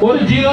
ஒரு ஜீரோ.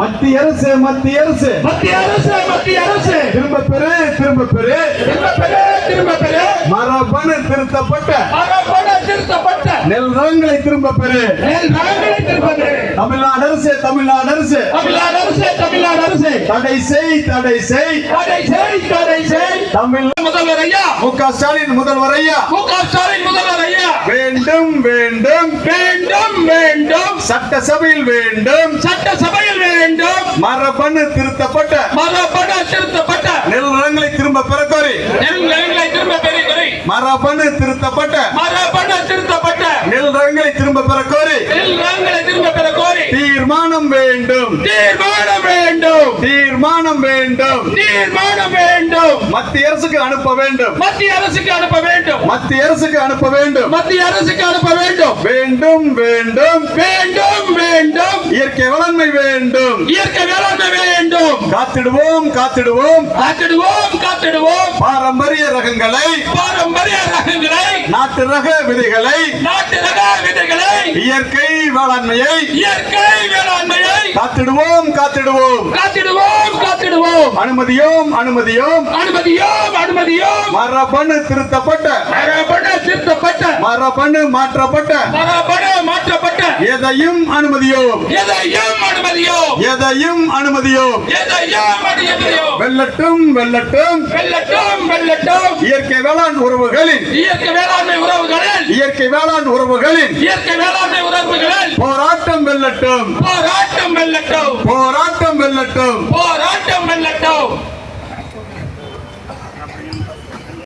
மத்திய அரசு மத்திய அரசு. மத்திய அரசு மத்திய அரசு. திரும்ப பெரு திரும்ப பெரு திரும்ப பெரு திரும்ப பெரு மரபணு திருத்தப்பட்ட. மரபண திருத்தப்பட்ட. நெல் ரகங்களை திரும்ப பெரு நெல் ரகங்களை திரும்ப பெரு தமிழ்நாடு அரசு தமிழ்நாடு அரசு. தமிழ்நாடு அரசு தமிழ்நாடு அரசு. தடை செய் தடை செய். தடை செய் தடை செய். தமிழ் முதல்வர் ஐயா. மு க ஸ்டாலின் முதல்வர் ஐயா. மு க ஸ்டாலின் முதல்வர் ஐயா வேண்டும் வேண்டும் வேண்டும் வேண்டும் சட்டசபையில் வேண்டும். சட்டசபையில் வேண்டும். மரபணு திருத்தப்பட்ட. மரபண திருத்தப்பட்ட. நெல் ரகங்களை திரும்ப பெற கோரி நெல் ரகங்களை திரும்ப பெறுகிறேன் மரபணு திருத்தப்பட்ட. மரபண திருத்தப்பட்ட. நெல் ரகங்களை திரும்ப பெற கோரி நெல் ரகங்களை திரும்ப பெற கோரி தீர்மானம் வேண்டும். தீர்மானம் தீர்மானம் வேண்டும். தீர்மானம் வேண்டும். மத்திய அரசுக்கு அனுப்ப வேண்டும். மத்திய அரசுக்கு அனுப்ப வேண்டும். மத்திய அரசுக்கு அனுப்ப வேண்டும். மத்திய அரசுக்கு அனுப்ப வேண்டும். வேண்டும் வேண்டும். வேண்டும் வேண்டும். இயற்கை வளன்மை வேண்டும். இயற்கை வேளாண்மை வேண்டும். காத்திடுவோம் காத்திடுவோம். காத்திடுவோம் காத்திடுவோம். பாரம்பரிய ரகங்களை பாரம்பரிய ரகங்களை நாட்டு ரக விதைகளை நாட்டு ரக விதைகளை இயற்கை வேளாண்மையை இயற்கை வேளாண்மையை காத்திடுவோம் காத்திடுவோம். காத்திடுவோம் காத்திடுவோம். அனுமதியோம் அனுமதியோம். அனுமதியோம் அனுமதியோம். மரபணு திருத்தப்பட்ட. மரபண திருத்தப்பட்ட. மரபணு மாற்றப்பட்ட. மரபண மாற்றப்பட்ட. எதையும் அனுமதியோம். எதையும் அனுமதியோம். எதையும் அனுமதியோம். எதையும் அனுமதியோம் வெல்லட்டும் வெல்லட்டும். வெல்லட்டும் வெல்லட்டும். இயற்கை வேளாண் உறவுகளின் இயற்கை வேளாண்மை உறவுகளில். இயற்கை வேளாண் உறவுகளின் இயற்கை வேளாண்மை உறவுகளில். போராட்டம் வெல்லட்டும். போராட்டம் வெல்லட்டும். போராட்டம் வெல்லட்டும்.